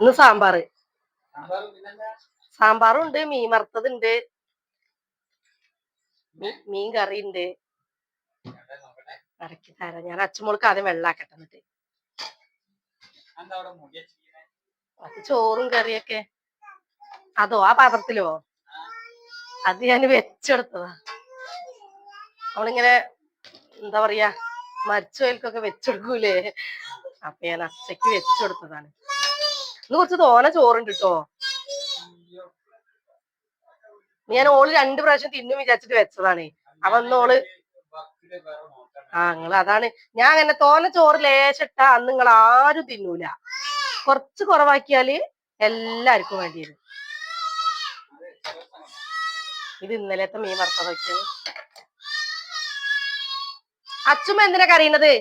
ഇന്ന് സാമ്പാറ് ഉണ്ട് മീൻ വറുത്തതുണ്ട് മീൻ? കറി ഉണ്ട്. ഇറക്കി തരാം. ഞാൻ അച്ചുമോൾക്ക് ആദ്യം വെള്ളാക്കട്ടെ എന്നിട്ട്. അത് ചോറും കറിയൊക്കെ. അതോ ആ പാത്രത്തിലോ? അത് ഞാൻ വെച്ചെടുത്തതാ. അവളിങ്ങനെ എന്താ പറയാ മരിച്ചോയിൽക്കൊക്കെ വെച്ചെടുക്കൂലേ? അപ്പൊ ഞാൻ അച്ചയ്ക്ക് വെച്ചെടുത്തതാണ് ഇന്ന് കുറച്ച് തോന ചോറുണ്ട് കേട്ടോ. ഞാൻ ഓൾ രണ്ടു പ്രാവശ്യം തിന്നു വിചാരിച്ചിട്ട് വെച്ചതാണ് അപ്പൊ അന്ന് ഓൾ. ആ നിങ്ങൾ അതാണ് ഞാൻ അങ്ങനെ തോന ചോറ് ലേശിട്ട അന്ന് നിങ്ങൾ ആരും തിന്നൂല കുറച്ച് കുറവാക്കിയാൽ എല്ലാവർക്കും വേണ്ടി വരും. ഇത് ഇന്നലത്തെ മീൻ വറുത്തത് വെച്ചത് അച്ചുമ്മ എന്തിനാ കറിയണത്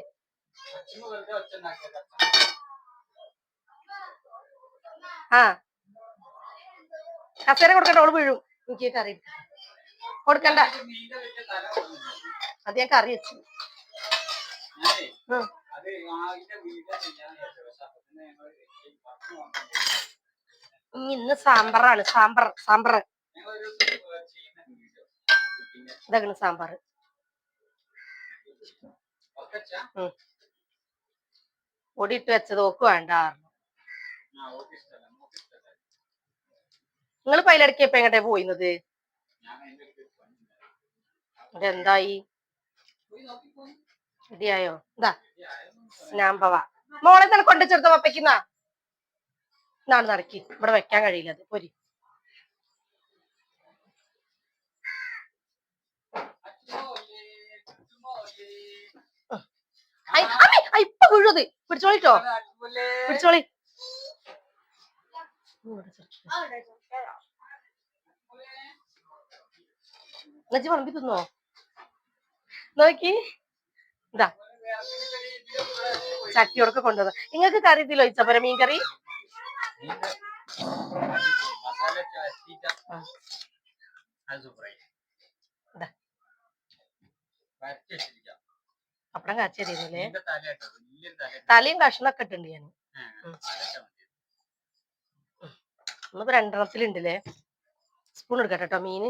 ആ. കസേര കൊടുക്കണ്ട ഓൾ വീഴും. എനിക്ക് കറി. കൊടുക്കണ്ട. അത് ഞാൻ കറി വെച്ചു. ഇന്ന് സാമ്പാറാണ്. സാമ്പാർ സാമ്പാർ. ഇതാണ് സാമ്പാർ. പൊടിയിട്ട് വെച്ചത് ഓക്ക് വേണ്ട. നിങ്ങൾ പൈലടക്കി ഇപ്പൊ എങ്ങോട്ടേ പോയിന്നത്. എന്നിട്ട് എന്തായി ഇടിയായോ എന്താ സ്നാമ്പവ മോളെ തന്നെ കൊണ്ടുചെടുത്ത പപ്പയ്ക്കുന്ന നാളെ നടക്കി. ഇവിടെ വെക്കാൻ കഴിയില്ല അത്. പൊരി. പിടിച്ചോളിട്ടോ. പിടിച്ചോളി. എന്നുവെച്ച് വിളമ്പി തിന്നോ? നോക്കി. ഇതാ. ചട്ടിയോടൊക്കെ കൊണ്ടുവന്നു. നിങ്ങൾക്ക് കറി ഇതിലോ ഇച്ചപ്പര മീൻ കറി മസാല ചാറ്റിട്ട് തലയും കഷ്ണൊക്കെ ഇട്ടുണ്ട് ഞാൻ. ഇന്നിപ്പോ രണ്ടെണ്ണത്തിലുണ്ടല്ലേ? സ്പൂൺ എടുക്കട്ടെ കേട്ടോ മീന്.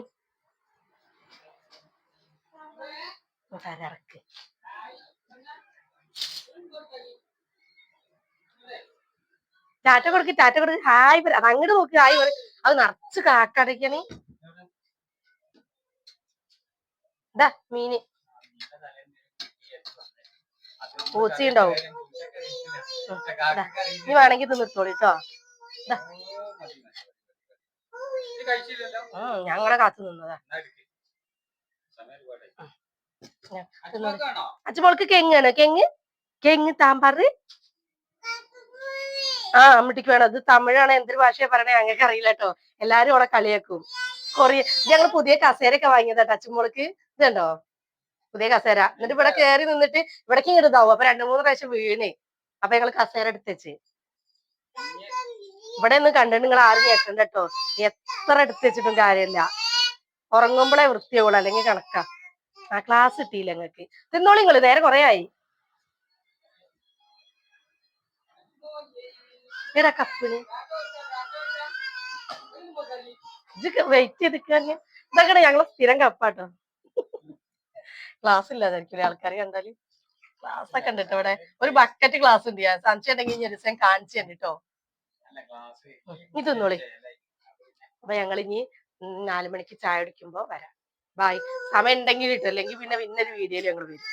തരക്ക് ടാറ്റ കൊടുക്ക് ടാറ്റ കൊടുക്ക്. ഹായ് പറ. അങ്ങോട്ട് നോക്ക് ഹായ് പറ. അത് നിറച്ച് കാക്കടയ്ക്കണേ ഇതാ മീന്. പൂച്ചയുണ്ടാവും. ഇനി വേണമെങ്കിൽ തിന്നിട്ടോളി കേട്ടോ ഞങ്ങളെ കാത്തു നിന്നതാ? അച്ഛമോൾക്ക് കെങ്ങാണ്? കെങ്ങ്? കെങ്ങ് താമ്പാറ്? ആ അമ്മട്ടിക്ക് വേണം. അത് തമിഴാണ് എന്തൊരു ഭാഷയാ പറയണേ ഞങ്ങൾക്ക് അറിയില്ല കേട്ടോ എല്ലാരും അവിടെ കളിയാക്കും. കൊറിയ ഞങ്ങൾ പുതിയ കസേരയൊക്കെ വാങ്ങിയതാ അച്ഛമോൾക്ക് ഇതുണ്ടോ? പുതിയ കസേര. എന്നിട്ട് ഇവിടെ കയറി നിന്നിട്ട് ഇവിടേക്ക് ഇങ്ങോട്ട് ഇതാവും. അപ്പൊ രണ്ടു മൂന്ന് പ്രാവശ്യം വീണേ. അപ്പൊ ഞങ്ങൾ കസേര എടുത്തേച്ച്. ഇവിടെ ഒന്ന് കണ്ടിട്ട് നിങ്ങൾ ആരും കേട്ടണ്ട കേട്ടോ എത്ര എടുത്തു വെച്ചിട്ടും കാര്യമില്ല ഉറങ്ങുമ്പോഴേ വൃത്തിയാവുള്ളൂ. അല്ലെങ്കിൽ കണക്കാ. ആ ക്ലാസ് കിട്ടിയില്ല ഞങ്ങൾക്ക്. തിന്നോളി നിങ്ങൾ നേരെ കൊറേ ആയി. എടാ കപ്പിന് വെയിറ്റ് ചെയ്തിക്കാന് ഇതൊക്കെ ഞങ്ങളെ സ്ഥിരം കപ്പാട്ടോ. ക്ലാസ് ഇല്ലാതായിരിക്കും ആൾക്കാർ കണ്ടാൽ? ക്ലാസ് ഒക്കെ ഉണ്ട് ഇവിടെ ഒരു ബക്കറ്റ് ക്ലാസ് ഉണ്ട്. ഞാൻ സംശയം ഉണ്ടെങ്കിൽ ഇനി ഒരു ദിവസം കാണിച്ചു തന്നെ കേട്ടോ ഇനി തിന്നോളി. അപ്പൊ ഞങ്ങൾ ഇനി നാലു മണിക്ക് ചായ കുടിക്കുമ്പോ വരാം. ബായ് സമയം ഉണ്ടെങ്കിൽ കിട്ടും അല്ലെങ്കിൽ പിന്നെ പിന്നെ ഒരു വീഡിയോയിൽ ഞങ്ങൾ വരും.